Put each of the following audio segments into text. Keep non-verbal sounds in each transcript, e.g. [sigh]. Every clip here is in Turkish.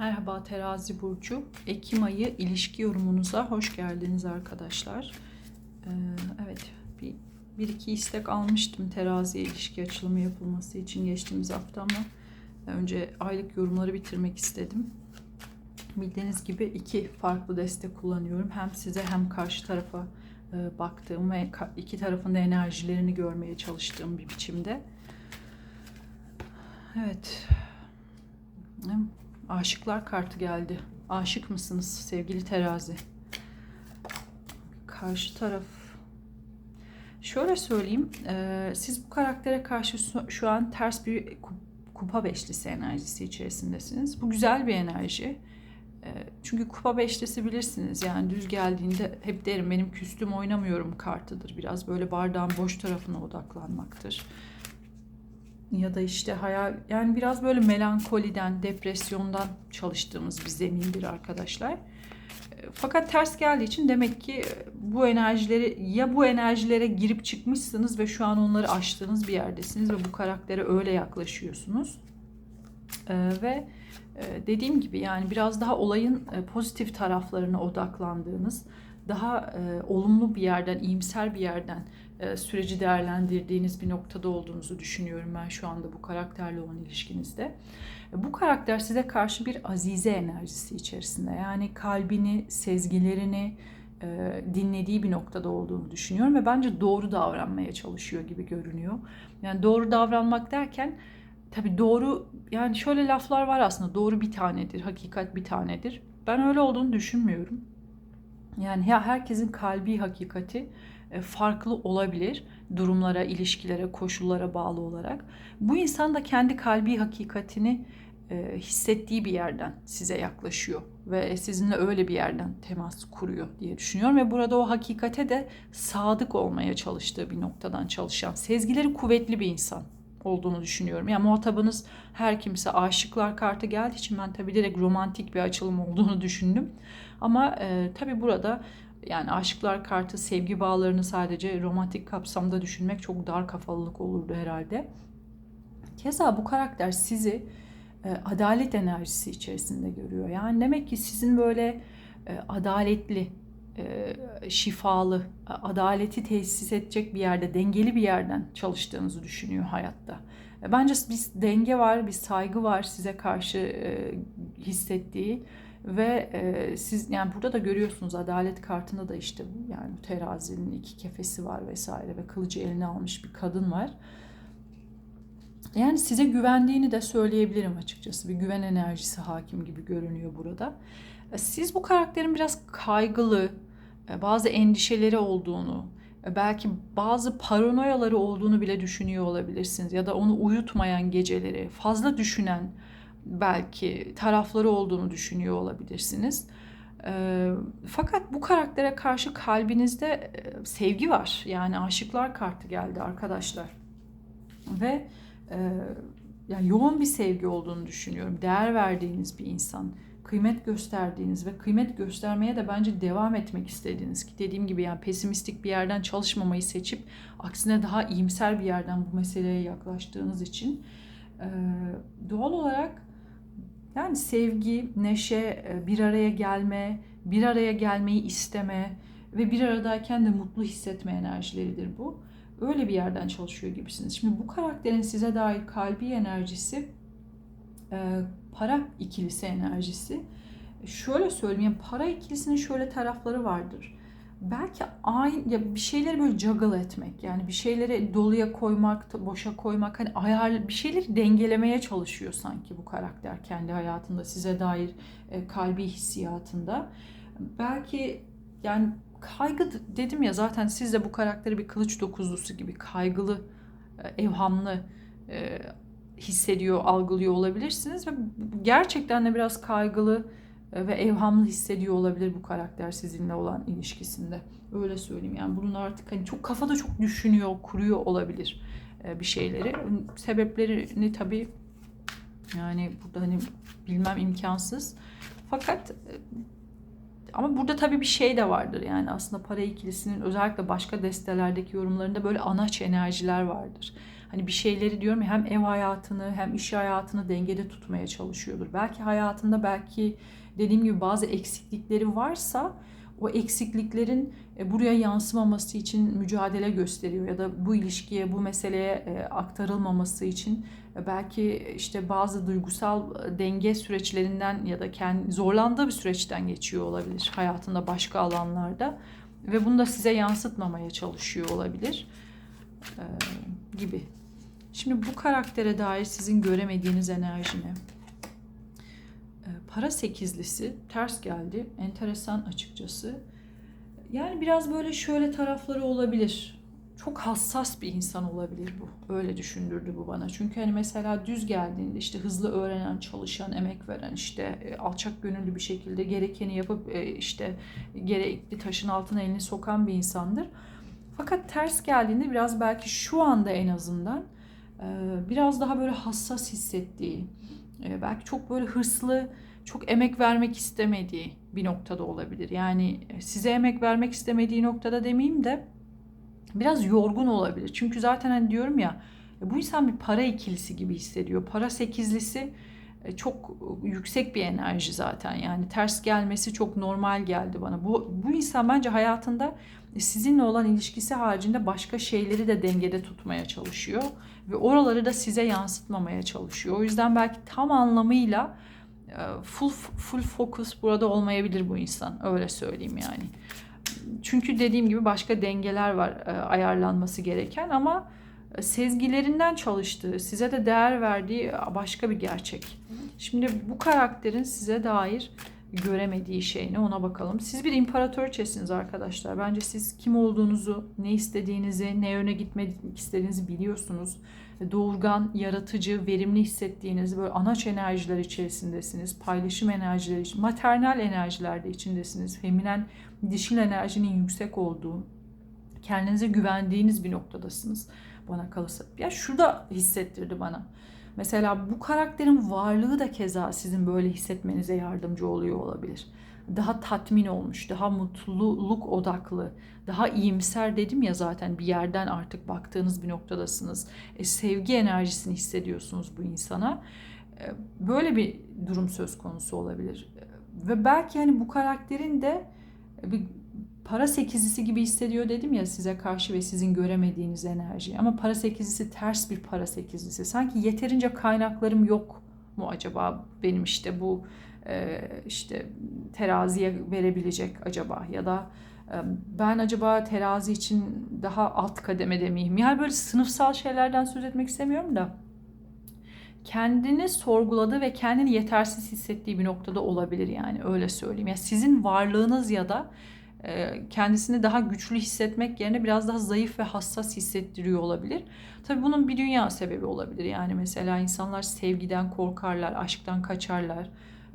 Merhaba Terazi Burcu. Ekim ayı ilişki yorumunuza hoş geldiniz arkadaşlar. Ee, evet, bir, bir iki istek almıştım teraziye ilişki açılımı yapılması için geçtiğimiz hafta ama önce aylık yorumları bitirmek istedim. Bildiğiniz gibi iki farklı destek kullanıyorum. Hem size hem karşı tarafa e, baktığım ve iki tarafın da enerjilerini görmeye çalıştığım bir biçimde. Evet. Aşıklar kartı geldi. Aşık mısınız sevgili terazi? Karşı taraf. Şöyle söyleyeyim. e, siz bu karaktere karşı şu- an ters bir ku- kupa beşlisi enerjisi içerisindesiniz. Bu güzel bir enerji. E, Çünkü kupa beşlisi bilirsiniz yani düz geldiğinde hep derim benim küstüm oynamıyorum kartıdır. Biraz böyle bardağın boş tarafına odaklanmaktır ya da işte hayal yani biraz böyle melankoliden, depresyondan çalıştığımız bir zemindir arkadaşlar. E, Fakat ters geldiği için demek ki bu enerjileri ya bu enerjilere girip çıkmışsınız ve şu an onları aştığınız bir yerdesiniz ve bu karaktere öyle yaklaşıyorsunuz. E, ve e, dediğim gibi yani biraz daha olayın e, pozitif taraflarına odaklandığınız, daha e, olumlu bir yerden, iyimser bir yerden e, süreci değerlendirdiğiniz bir noktada olduğunuzu düşünüyorum ben şu anda bu karakterle olan ilişkinizde. E, Bu karakter size karşı bir azize enerjisi içerisinde. Yani kalbini, sezgilerini e, dinlediği bir noktada olduğunu düşünüyorum ve bence doğru davranmaya çalışıyor gibi görünüyor. Yani doğru davranmak derken tabii doğru yani şöyle laflar var aslında doğru bir tanedir, hakikat bir tanedir. Ben öyle olduğunu düşünmüyorum. Yani ya herkesin kalbi hakikati e, farklı olabilir durumlara, ilişkilere, koşullara bağlı olarak. Bu insan da kendi kalbi hakikatini e, hissettiği bir yerden size yaklaşıyor ve sizinle öyle bir yerden temas kuruyor diye düşünüyorum ve burada o hakikate de sadık olmaya çalıştığı bir noktadan çalışan, sezgileri kuvvetli bir insan olduğunu düşünüyorum. Yani muhatabınız her kimse aşıklar kartı geldiği için ben tabii direkt romantik bir açılım olduğunu düşündüm. Ama e, tabii burada yani aşıklar kartı sevgi bağlarını sadece romantik kapsamda düşünmek çok dar kafalılık olurdu herhalde. Keza bu karakter sizi e, adalet enerjisi içerisinde görüyor. Yani demek ki sizin böyle e, adaletli, e, şifalı, adaleti tesis edecek bir yerde, dengeli bir yerden çalıştığınızı düşünüyor hayatta. E, Bence bir denge var, bir saygı var size karşı e, hissettiği ve e, siz yani burada da görüyorsunuz adalet kartında da işte yani terazinin iki kefesi var vesaire ve kılıcı eline almış bir kadın var. Yani size güvendiğini de söyleyebilirim açıkçası. Bir güven enerjisi hakim gibi görünüyor burada. E, Siz bu karakterin biraz kaygılı, e, bazı endişeleri olduğunu, e, belki bazı paranoyaları olduğunu bile düşünüyor olabilirsiniz. Ya da onu uyutmayan geceleri, fazla düşünen belki tarafları olduğunu düşünüyor olabilirsiniz. E, Fakat bu karaktere karşı kalbinizde e, sevgi var. Yani aşıklar kartı geldi arkadaşlar. Ve e, yani yoğun bir sevgi olduğunu düşünüyorum. Değer verdiğiniz bir insan, kıymet gösterdiğiniz ve kıymet göstermeye de bence devam etmek istediğiniz ki dediğim gibi yani pesimistik bir yerden çalışmamayı seçip aksine daha iyimser bir yerden bu meseleye yaklaştığınız için e, doğal olarak yani sevgi, neşe, e, bir araya gelme, bir araya gelmeyi isteme ve bir aradayken de mutlu hissetme enerjileridir bu öyle bir yerden çalışıyor gibisiniz. Şimdi bu karakterin size dair kalbi enerjisi e, para ikilisi enerjisi. Şöyle söyleyeyim para ikilisinin şöyle tarafları vardır. Belki aynı ya bir şeyleri böyle juggle etmek yani bir şeyleri doluya koymak, boşa koymak hani ayar bir şeyleri dengelemeye çalışıyor sanki bu karakter kendi hayatında size dair e, kalbi hissiyatında. Belki yani kaygı dedim ya zaten siz de bu karakteri bir kılıç dokuzlusu gibi kaygılı, e, evhamlı e, hissediyor, algılıyor olabilirsiniz ve gerçekten de biraz kaygılı ve evhamlı hissediyor olabilir bu karakter sizinle olan ilişkisinde. Öyle söyleyeyim yani bunun artık hani çok kafada çok düşünüyor, kuruyor olabilir e, bir şeyleri. Sebeplerini tabii yani burada hani bilmem imkansız. Fakat e, ama burada tabii bir şey de vardır yani aslında para ikilisinin özellikle başka destelerdeki yorumlarında böyle anaç enerjiler vardır. Hani bir şeyleri diyorum ya hem ev hayatını hem iş hayatını dengede tutmaya çalışıyordur. Belki hayatında belki dediğim gibi bazı eksiklikleri varsa o eksikliklerin e, buraya yansımaması için mücadele gösteriyor ya da bu ilişkiye, bu meseleye e, aktarılmaması için e, belki işte bazı duygusal denge süreçlerinden ya da kendi zorlandığı bir süreçten geçiyor olabilir hayatında başka alanlarda ve bunu da size yansıtmamaya çalışıyor olabilir gibi. Şimdi bu karaktere dair sizin göremediğiniz enerji ne? para sekizlisi ters geldi. Enteresan açıkçası. Yani biraz böyle şöyle tarafları olabilir. Çok hassas bir insan olabilir bu. Öyle düşündürdü bu bana. Çünkü hani mesela düz geldiğinde işte hızlı öğrenen, çalışan, emek veren, işte e, alçak gönüllü bir şekilde gerekeni yapıp e, işte gerekli taşın altına elini sokan bir insandır. Fakat ters geldiğinde biraz belki şu anda en azından biraz daha böyle hassas hissettiği, belki çok böyle hırslı, çok emek vermek istemediği bir noktada olabilir. Yani e, size emek vermek istemediği noktada demeyeyim de biraz yorgun olabilir. Çünkü zaten hani diyorum ya bu insan bir para ikilisi gibi hissediyor. Para sekizlisi e, çok yüksek bir enerji zaten. Yani ters gelmesi çok normal geldi bana. Bu bu insan bence hayatında sizinle olan ilişkisi haricinde başka şeyleri de dengede tutmaya çalışıyor ve oraları da size yansıtmamaya çalışıyor. O yüzden belki tam anlamıyla e, full full focus burada olmayabilir bu insan. Öyle söyleyeyim yani. Çünkü dediğim gibi başka dengeler var e, ayarlanması gereken ama e, sezgilerinden çalıştığı, size de değer verdiği başka bir gerçek. Şimdi bu karakterin size dair göremediği şey ne ona bakalım. Siz bir imparatorçesiniz arkadaşlar. Bence siz kim olduğunuzu, ne istediğinizi, ne yöne gitmek istediğinizi biliyorsunuz doğurgan, yaratıcı, verimli hissettiğiniz böyle anaç enerjiler içerisindesiniz. Paylaşım enerjileri, maternal enerjilerde içindesiniz. Feminen, dişil enerjinin yüksek olduğu, kendinize güvendiğiniz bir noktadasınız bana kalırsa. Ya şurada hissettirdi bana. Mesela bu karakterin varlığı da keza sizin böyle hissetmenize yardımcı oluyor olabilir daha tatmin olmuş, daha mutluluk odaklı, daha iyimser dedim ya zaten bir yerden artık baktığınız bir noktadasınız. E, sevgi enerjisini hissediyorsunuz bu insana. E, böyle bir durum söz konusu olabilir. E, ve belki hani bu karakterin de bir para sekizlisi gibi hissediyor dedim ya size karşı ve sizin göremediğiniz enerji. Ama para sekizlisi ters bir para sekizlisi. Sanki yeterince kaynaklarım yok mu acaba benim işte bu e, işte teraziye verebilecek acaba ya da e, ben acaba terazi için daha alt kademede miyim? Yani böyle sınıfsal şeylerden söz etmek istemiyorum da kendini sorguladığı ve kendini yetersiz hissettiği bir noktada olabilir yani öyle söyleyeyim. Yani sizin varlığınız ya da kendisini daha güçlü hissetmek yerine biraz daha zayıf ve hassas hissettiriyor olabilir. Tabii bunun bir dünya sebebi olabilir. Yani mesela insanlar sevgiden korkarlar, aşktan kaçarlar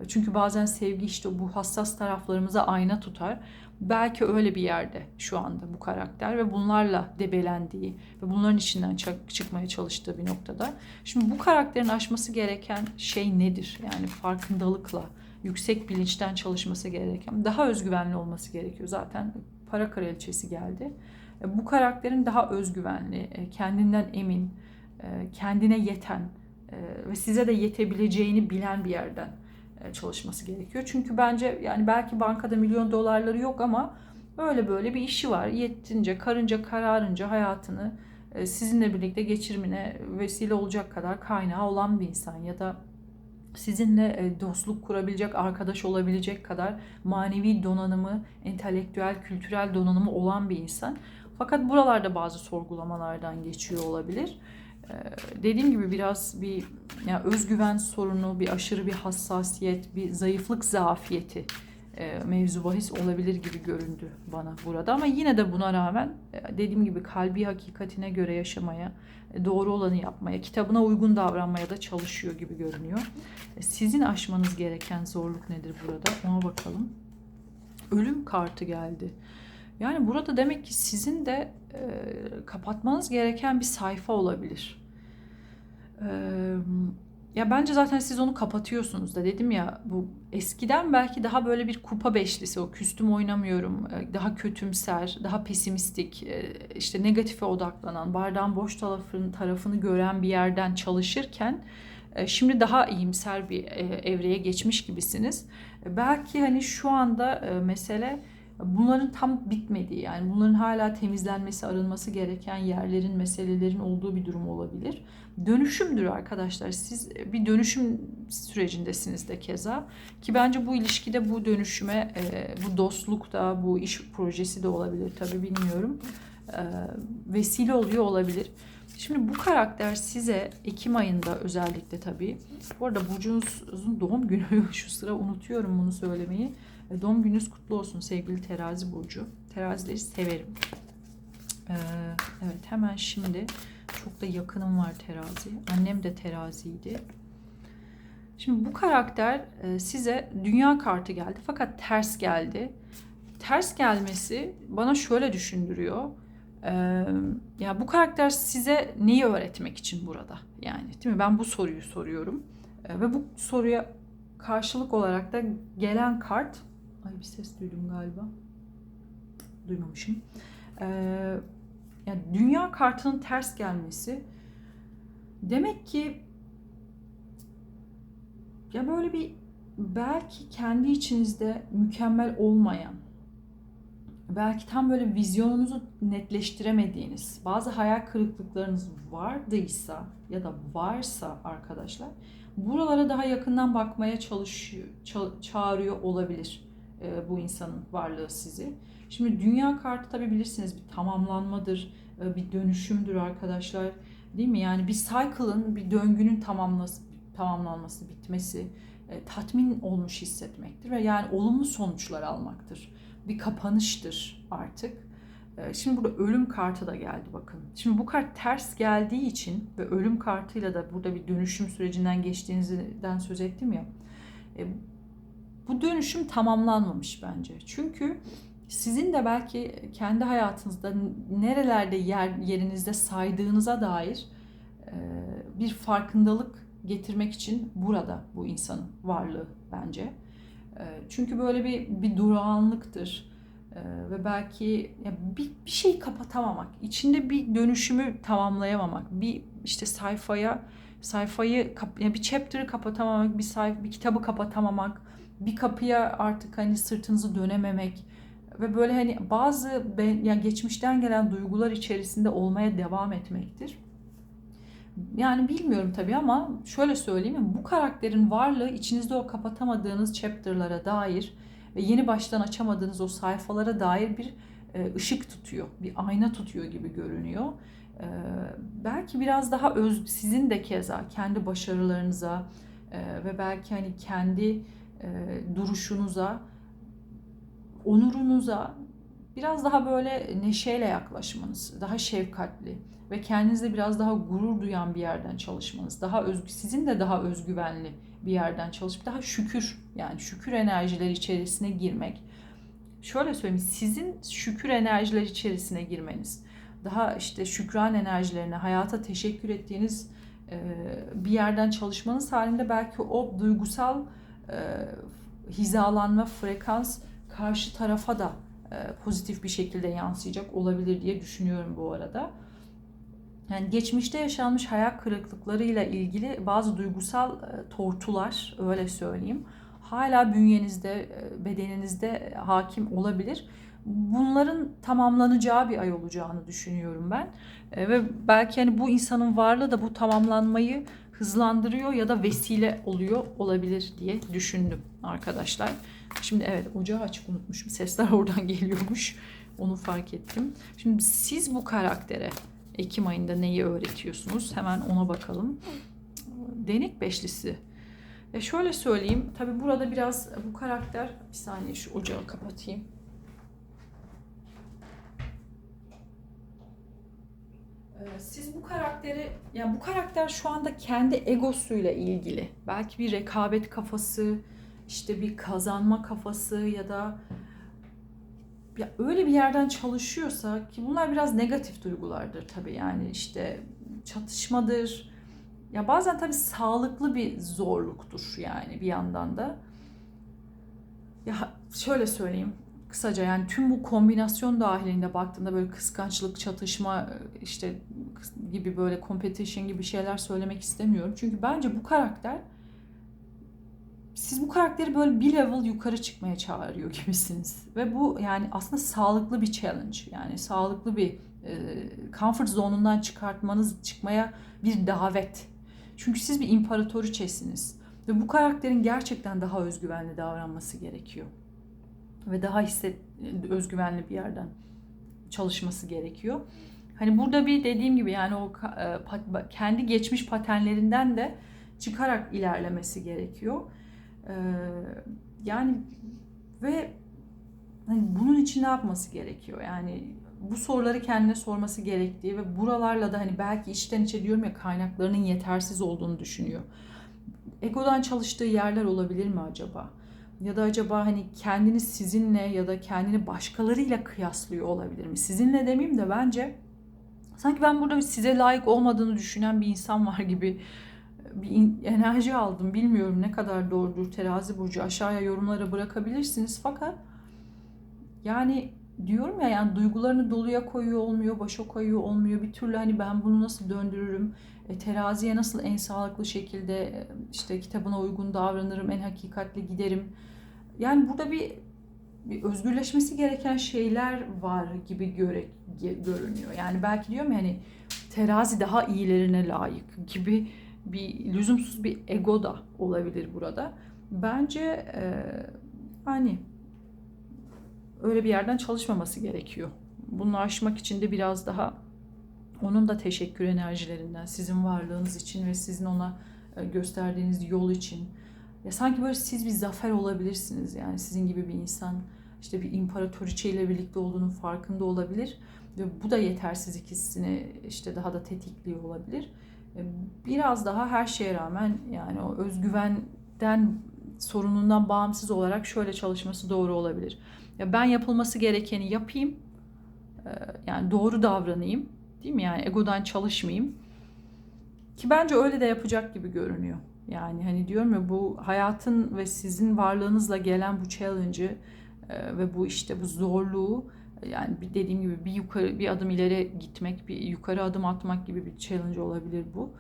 çünkü bazen sevgi işte bu hassas taraflarımıza ayna tutar. Belki öyle bir yerde şu anda bu karakter ve bunlarla debelendiği ve bunların içinden çıkmaya çalıştığı bir noktada. Şimdi bu karakterin aşması gereken şey nedir? Yani farkındalıkla, yüksek bilinçten çalışması gereken, daha özgüvenli olması gerekiyor. Zaten para kraliçesi geldi. E, bu karakterin daha özgüvenli, e, kendinden emin, e, kendine yeten ve size de yetebileceğini bilen bir yerden çalışması gerekiyor. Çünkü bence yani belki bankada milyon dolarları yok ama böyle böyle bir işi var. Yettince, karınca, kararınca hayatını sizinle birlikte geçirmine vesile olacak kadar kaynağı olan bir insan ya da sizinle e, dostluk kurabilecek, arkadaş olabilecek kadar manevi donanımı, entelektüel, kültürel donanımı olan bir insan. Fakat buralarda bazı sorgulamalardan geçiyor olabilir. Ee, dediğim gibi biraz bir yani özgüven sorunu, bir aşırı bir hassasiyet, bir zayıflık zafiyeti e, mevzu bahis olabilir gibi göründü bana burada. Ama yine de buna rağmen e, dediğim gibi kalbi hakikatine göre yaşamaya, e, doğru olanı yapmaya, kitabına uygun davranmaya da çalışıyor gibi görünüyor. Sizin aşmanız gereken zorluk nedir burada? Ona bakalım. Ölüm kartı geldi. Yani burada demek ki sizin de kapatmanız gereken bir sayfa olabilir. E, ya bence zaten siz onu kapatıyorsunuz da dedim ya bu eskiden belki daha böyle bir kupa beşlisi o küstüm oynamıyorum e, daha kötümser daha pesimistik e, işte negatife odaklanan bardağın boş tarafını, tarafını gören bir yerden çalışırken e, şimdi daha iyimser bir evreye geçmiş gibisiniz. Belki hani şu anda mesele bunların tam bitmediği yani bunların hala temizlenmesi, arınması gereken yerlerin, meselelerin olduğu bir durum olabilir. Dönüşümdür arkadaşlar. Siz bir dönüşüm sürecindesiniz de keza. Ki bence bu ilişkide bu dönüşüme, e, bu dostluk da, bu iş projesi de olabilir tabii bilmiyorum. E, vesile oluyor olabilir. Şimdi bu karakter size Ekim ayında özellikle tabii. Bu arada Burcu'nuzun doğum günü [laughs] şu sıra unutuyorum bunu söylemeyi. Doğum gününüz kutlu olsun sevgili terazi burcu. Terazileri severim. Ee, evet hemen şimdi çok da yakınım var terazi. Annem de teraziydi. Şimdi bu karakter e, size dünya kartı geldi fakat ters geldi. Ters gelmesi bana şöyle düşündürüyor. Ee, ya bu karakter size neyi öğretmek için burada? Yani değil mi? Ben bu soruyu soruyorum. Ee, ve bu soruya karşılık olarak da gelen kart Ay bir ses duydum galiba. Duymamışım. Ee, yani dünya kartının ters gelmesi demek ki ya böyle bir belki kendi içinizde mükemmel olmayan belki tam böyle vizyonunuzu netleştiremediğiniz bazı hayal kırıklıklarınız vardıysa ya da varsa arkadaşlar buralara daha yakından bakmaya çalışıyor, ça- çağırıyor olabilir e, bu insanın varlığı sizi. Şimdi dünya kartı tabi bilirsiniz bir tamamlanmadır, e, bir dönüşümdür arkadaşlar. Değil mi? Yani bir cycle'ın, bir döngünün tamamlaması, tamamlanması, bitmesi, e, tatmin olmuş hissetmektir ve yani olumlu sonuçlar almaktır. Bir kapanıştır artık. E, Şimdi burada ölüm kartı da geldi bakın. Şimdi bu kart ters geldiği için ve ölüm kartıyla da burada bir dönüşüm sürecinden geçtiğinizden söz ettim ya. Bu dönüşüm tamamlanmamış bence. Çünkü sizin de belki kendi hayatınızda nerelerde yer yerinizde saydığınıza dair bir farkındalık getirmek için burada bu insanın varlığı bence. Çünkü böyle bir bir durağanlıktır ve belki bir, bir şeyi kapatamamak, içinde bir dönüşümü tamamlayamamak, bir işte sayfaya sayfayı yani bir chapter'ı kapatamamak, bir sayfa bir kitabı kapatamamak, bir kapıya artık hani sırtınızı dönememek ve böyle hani bazı ben, yani geçmişten gelen duygular içerisinde olmaya devam etmektir. Yani bilmiyorum tabii ama şöyle söyleyeyim bu karakterin varlığı içinizde o kapatamadığınız chapter'lara dair ve yeni baştan açamadığınız o sayfalara dair bir e, ışık tutuyor, bir ayna tutuyor gibi görünüyor. E, belki biraz daha öz, sizin de keza kendi başarılarınıza e, ve belki hani kendi e, duruşunuza, onurunuza biraz daha böyle neşeyle yaklaşmanız, daha şefkatli ve kendinizle biraz daha gurur duyan bir yerden çalışmanız, daha özgü, sizin de daha özgüvenli bir yerden çalışıp daha şükür yani şükür enerjileri içerisine girmek. Şöyle söyleyeyim, sizin şükür enerjileri içerisine girmeniz, daha işte şükran enerjilerine, hayata teşekkür ettiğiniz e, bir yerden çalışmanız halinde belki o duygusal e, hizalanma, frekans karşı tarafa da e, pozitif bir şekilde yansıyacak olabilir diye düşünüyorum bu arada. Yani geçmişte yaşanmış hayal kırıklıklarıyla ilgili bazı duygusal tortular öyle söyleyeyim. Hala bünyenizde, bedeninizde hakim olabilir. Bunların tamamlanacağı bir ay olacağını düşünüyorum ben. E, ve belki hani bu insanın varlığı da bu tamamlanmayı hızlandırıyor ya da vesile oluyor olabilir diye düşündüm arkadaşlar. Şimdi evet ocağı açık unutmuşum. Sesler [laughs] oradan geliyormuş. Onu fark ettim. Şimdi siz bu karaktere Ekim ayında neyi öğretiyorsunuz? Hemen ona bakalım. Denek beşlisi. Ya şöyle söyleyeyim. Tabi burada biraz bu karakter... Bir saniye şu ocağı kapatayım. Siz bu karakteri, yani bu karakter şu anda kendi egosuyla ilgili. Belki bir rekabet kafası, işte bir kazanma kafası ya da ya öyle bir yerden çalışıyorsa ki bunlar biraz negatif duygulardır tabii yani işte çatışmadır. ya bazen tabii sağlıklı bir zorluktur yani bir yandan da. Ya şöyle söyleyeyim kısaca yani tüm bu kombinasyon dahilinde baktığında böyle kıskançlık, çatışma işte gibi böyle competition gibi şeyler söylemek istemiyorum. Çünkü bence bu karakter siz bu karakteri böyle bir level yukarı çıkmaya çağırıyor gibisiniz. Ve bu yani aslında sağlıklı bir challenge. Yani sağlıklı bir e, comfort zone'undan çıkartmanız, çıkmaya bir davet. Çünkü siz bir imparatoriçesiniz. Ve bu karakterin gerçekten daha özgüvenli davranması gerekiyor. Ve daha hisset, özgüvenli bir yerden çalışması gerekiyor. Hani burada bir dediğim gibi yani o e, kendi geçmiş patenlerinden de çıkarak ilerlemesi gerekiyor. Ee, yani ve hani bunun için ne yapması gerekiyor? Yani bu soruları kendine sorması gerektiği ve buralarla da hani belki içten içe diyorum ya kaynaklarının yetersiz olduğunu düşünüyor. Egodan çalıştığı yerler olabilir mi acaba? Ya da acaba hani kendini sizinle ya da kendini başkalarıyla kıyaslıyor olabilir mi? Sizinle demeyeyim de bence sanki ben burada size layık olmadığını düşünen bir insan var gibi bir enerji aldım. Bilmiyorum ne kadar doğrudur terazi burcu. Aşağıya yorumlara bırakabilirsiniz. Fakat yani diyorum ya yani duygularını doluya koyuyor olmuyor, başa koyuyor olmuyor. Bir türlü hani ben bunu nasıl döndürürüm? E, teraziye nasıl en sağlıklı şekilde e, işte kitabına uygun davranırım, en hakikatli giderim. Yani burada bir, bir özgürleşmesi gereken şeyler var gibi göre, görünüyor. Yani belki diyorum ya hani terazi daha iyilerine layık gibi bir lüzumsuz bir ego da olabilir burada. Bence e, hani öyle bir yerden çalışmaması gerekiyor. Bunu aşmak için de biraz daha onun da teşekkür enerjilerinden, sizin varlığınız için ve sizin ona e, gösterdiğiniz yol için. Ya sanki böyle siz bir zafer olabilirsiniz yani sizin gibi bir insan işte bir imparatoriçe ile birlikte olduğunun farkında olabilir ve bu da yetersizlik hissini işte daha da tetikliyor olabilir. E, biraz daha her şeye rağmen yani o özgüvenden sorunundan bağımsız olarak şöyle çalışması doğru olabilir. Ya ben yapılması gerekeni yapayım. E, yani doğru davranayım. Değil mi? Yani egodan çalışmayayım. Ki bence öyle de yapacak gibi görünüyor. Yani hani diyorum ya bu hayatın ve sizin varlığınızla gelen bu challenge'ı e, ve bu işte bu zorluğu yani dediğim gibi bir yukarı bir adım ileri gitmek, bir yukarı adım atmak gibi bir challenge olabilir bu.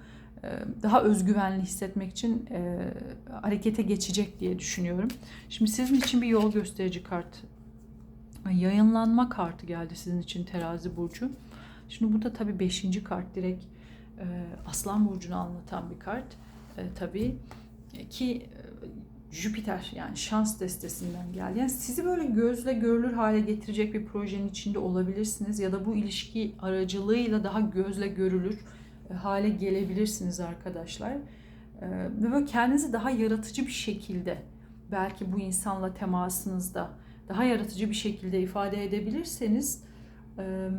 Ee, daha özgüvenli hissetmek için e, harekete geçecek diye düşünüyorum. Şimdi sizin için bir yol gösterici kart. Yayınlanma kartı geldi sizin için terazi burcu. Şimdi burada tabii beşinci kart direkt e, Aslan Burcu'nu anlatan bir kart. E, tabii ki Jüpiter yani şans destesinden geldi. Yani sizi böyle gözle görülür hale getirecek bir projenin içinde olabilirsiniz ya da bu ilişki aracılığıyla daha gözle görülür e, hale gelebilirsiniz arkadaşlar. E, ve böyle kendinizi daha yaratıcı bir şekilde belki bu insanla temasınızda daha yaratıcı bir şekilde ifade edebilirseniz e,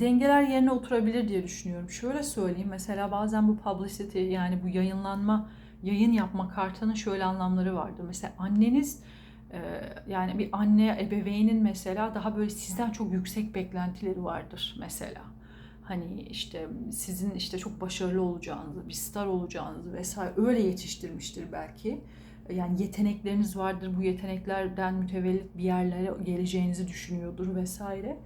dengeler yerine oturabilir diye düşünüyorum. Şöyle söyleyeyim mesela bazen bu publicity yani bu yayınlanma yayın yapma kartının şöyle anlamları vardır. Mesela anneniz e, yani bir anne ebeveynin mesela daha böyle sizden çok yüksek beklentileri vardır mesela. Hani işte sizin işte çok başarılı olacağınızı, bir star olacağınızı vesaire öyle yetiştirmiştir belki. Yani yetenekleriniz vardır. Bu yeteneklerden mütevellit bir yerlere geleceğinizi düşünüyordur vesaire.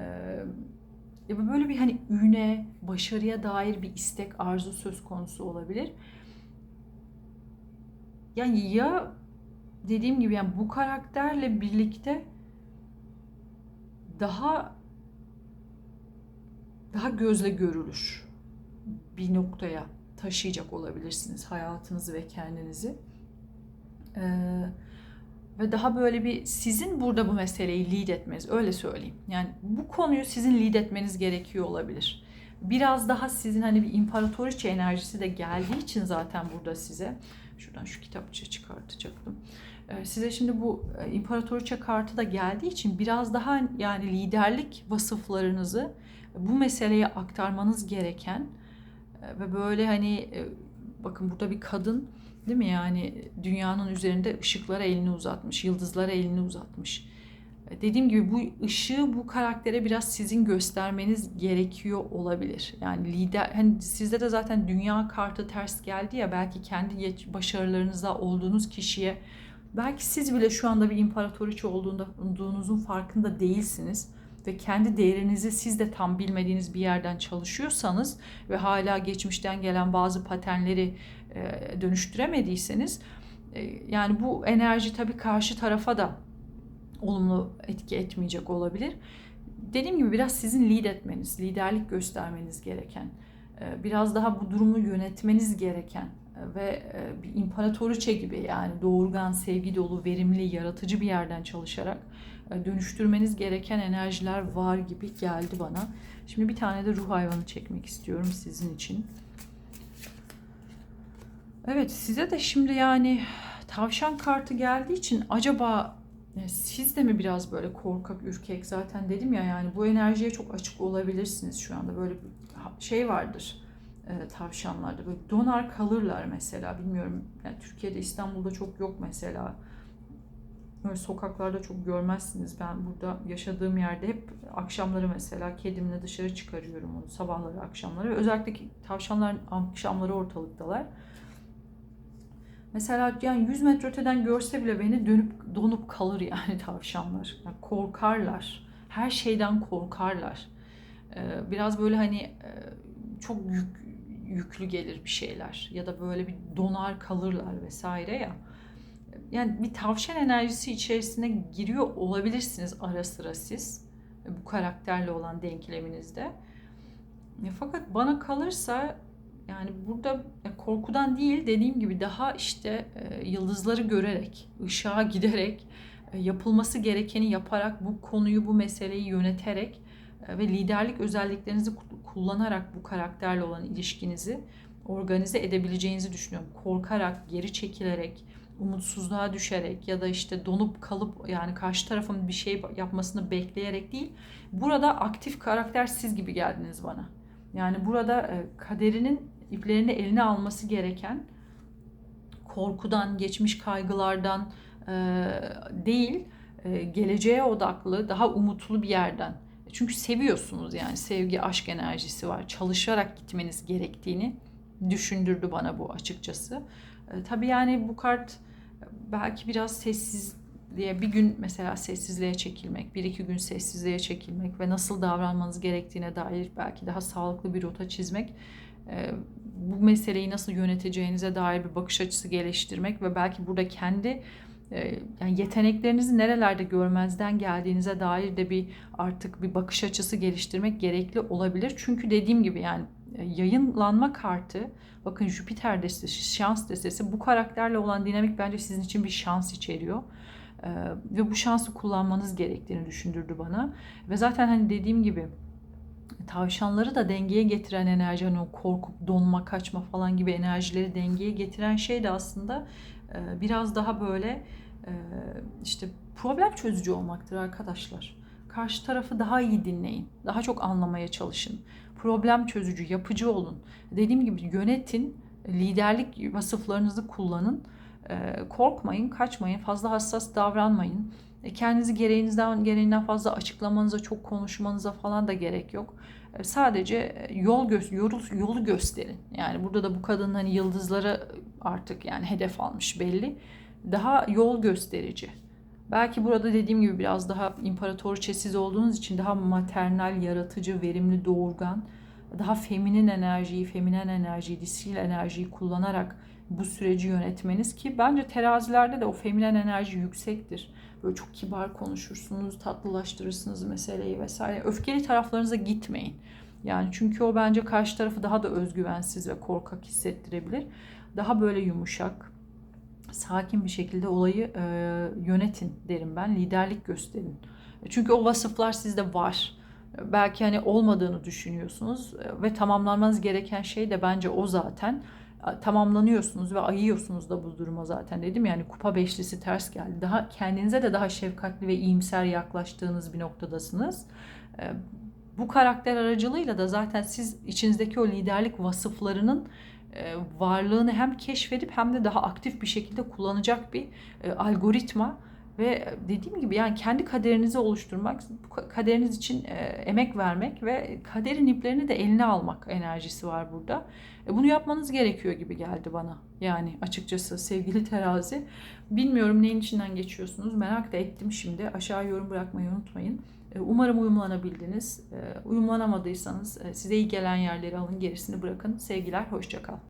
Ee, böyle bir hani üne, başarıya dair bir istek, arzu söz konusu olabilir. Yani ya dediğim gibi yani bu karakterle birlikte daha daha gözle görülür bir noktaya taşıyacak olabilirsiniz hayatınızı ve kendinizi. Ee, ve daha böyle bir sizin burada bu meseleyi lead etmeniz öyle söyleyeyim. Yani bu konuyu sizin lead etmeniz gerekiyor olabilir. Biraz daha sizin hani bir imparatoriçe enerjisi de geldiği için zaten burada size Şuradan şu kitapçığı çıkartacaktım. Ee, size şimdi bu e, imparatoriçe kartı da geldiği için biraz daha yani liderlik vasıflarınızı bu meseleye aktarmanız gereken e, ve böyle hani e, bakın burada bir kadın değil mi yani dünyanın üzerinde ışıklara elini uzatmış, yıldızlara elini uzatmış. Dediğim gibi bu ışığı bu karaktere biraz sizin göstermeniz gerekiyor olabilir. Yani lider hani sizde de zaten dünya kartı ters geldi ya belki kendi başarılarınızda olduğunuz kişiye belki siz bile şu anda bir imparatoriçe olduğunda olduğunuzun farkında değilsiniz ve kendi değerinizi siz de tam bilmediğiniz bir yerden çalışıyorsanız ve hala geçmişten gelen bazı paternleri e, dönüştüremediyseniz e, yani bu enerji tabii karşı tarafa da olumlu etki etmeyecek olabilir. Dediğim gibi biraz sizin lead etmeniz, liderlik göstermeniz gereken, e, biraz daha bu durumu yönetmeniz gereken ve bir imparatoriçe gibi yani doğurgan, sevgi dolu, verimli, yaratıcı bir yerden çalışarak dönüştürmeniz gereken enerjiler var gibi geldi bana. Şimdi bir tane de ruh hayvanı çekmek istiyorum sizin için. Evet size de şimdi yani tavşan kartı geldiği için acaba e, siz de mi biraz böyle korkak, ürkek? Zaten dedim ya yani bu enerjiye çok açık olabilirsiniz şu anda. Böyle bir şey vardır e, tavşanlarda böyle donar kalırlar mesela. Bilmiyorum yani Türkiye'de İstanbul'da çok yok mesela. Böyle sokaklarda çok görmezsiniz. Ben burada yaşadığım yerde hep akşamları mesela kedimle dışarı çıkarıyorum onu sabahları akşamları. Özellikle tavşanlar akşamları ortalıktalar Mesela yani 100 metre öteden görse bile beni dönüp donup kalır yani [laughs] tavşanlar. Yani korkarlar. Her şeyden korkarlar. Ee, biraz böyle hani e, çok yük, yüklü gelir bir şeyler ya da böyle bir donar kalırlar vesaire ya. Yani bir tavşan enerjisi içerisine giriyor olabilirsiniz ara sıra siz bu karakterle olan denkleminizde. Fakat bana kalırsa yani burada korkudan değil dediğim gibi daha işte e, yıldızları görerek, ışığa giderek, e, yapılması gerekeni yaparak, bu konuyu, bu meseleyi yöneterek e, ve liderlik özelliklerinizi kullanarak bu karakterle olan ilişkinizi organize edebileceğinizi düşünüyorum. Korkarak, geri çekilerek, umutsuzluğa düşerek ya da işte donup kalıp yani karşı tarafın bir şey yapmasını bekleyerek değil. Burada aktif karakter siz gibi geldiniz bana. Yani burada kaderinin iplerini eline alması gereken korkudan, geçmiş kaygılardan e, değil, e, geleceğe odaklı, daha umutlu bir yerden. Çünkü seviyorsunuz yani sevgi, aşk enerjisi var. Çalışarak gitmeniz gerektiğini düşündürdü bana bu açıkçası. E, tabii yani bu kart belki biraz sessiz diye bir gün mesela sessizliğe çekilmek, bir iki gün sessizliğe çekilmek ve nasıl davranmanız gerektiğine dair belki daha sağlıklı bir rota çizmek e, bu meseleyi nasıl yöneteceğinize dair bir bakış açısı geliştirmek ve belki burada kendi e, yani yeteneklerinizi nerelerde görmezden geldiğinize dair de bir artık bir bakış açısı geliştirmek gerekli olabilir. Çünkü dediğim gibi yani e, yayınlanma kartı bakın Jüpiter destesi, şans destesi bu karakterle olan dinamik bence sizin için bir şans içeriyor. Ee, ve bu şansı kullanmanız gerektiğini düşündürdü bana. Ve zaten hani dediğim gibi tavşanları da dengeye getiren enerji hani o korkup donma kaçma falan gibi enerjileri dengeye getiren şey de aslında e, biraz daha böyle e, işte problem çözücü olmaktır arkadaşlar. Karşı tarafı daha iyi dinleyin. Daha çok anlamaya çalışın. Problem çözücü, yapıcı olun. Dediğim gibi yönetin, liderlik vasıflarınızı kullanın. E, korkmayın, kaçmayın, fazla hassas davranmayın. Kendinizi gereğinizden gereğinden fazla açıklamanıza, çok konuşmanıza falan da gerek yok. E, sadece e, yol gö yolu, gösterin. Yani burada da bu kadın hani yıldızları artık yani hedef almış belli. Daha yol gösterici. Belki burada dediğim gibi biraz daha imparatoriçesiz olduğunuz için daha maternal, yaratıcı, verimli, doğurgan, daha feminin enerjiyi, feminen enerjiyi, disil enerjiyi kullanarak bu süreci yönetmeniz ki bence terazilerde de o feminen enerji yüksektir. Böyle çok kibar konuşursunuz, tatlılaştırırsınız meseleyi vesaire. Öfkeli taraflarınıza gitmeyin. Yani çünkü o bence karşı tarafı daha da özgüvensiz ve korkak hissettirebilir. Daha böyle yumuşak, sakin bir şekilde olayı e, yönetin derim ben. Liderlik gösterin. Çünkü o vasıflar sizde var. Belki hani olmadığını düşünüyorsunuz ve tamamlanmanız gereken şey de bence o zaten tamamlanıyorsunuz ve ayıyorsunuz da bu duruma zaten dedim yani kupa beşlisi ters geldi. Daha kendinize de daha şefkatli ve iyimser yaklaştığınız bir noktadasınız. Ee, bu karakter aracılığıyla da zaten siz içinizdeki o liderlik vasıflarının e, varlığını hem keşfedip hem de daha aktif bir şekilde kullanacak bir e, algoritma Ve dediğim gibi yani kendi kaderinizi oluşturmak, kaderiniz için e, emek vermek ve kaderin iplerini de eline almak enerjisi var burada. E, bunu yapmanız gerekiyor gibi geldi bana. Yani açıkçası sevgili terazi. Bilmiyorum neyin içinden geçiyorsunuz. Merak da ettim şimdi. Aşağı yorum bırakmayı unutmayın. E, Umarım uyumlanabildiniz. Uyumlanamadıysanız size iyi gelen yerleri alın, gerisini bırakın. Sevgiler, hoşçakal.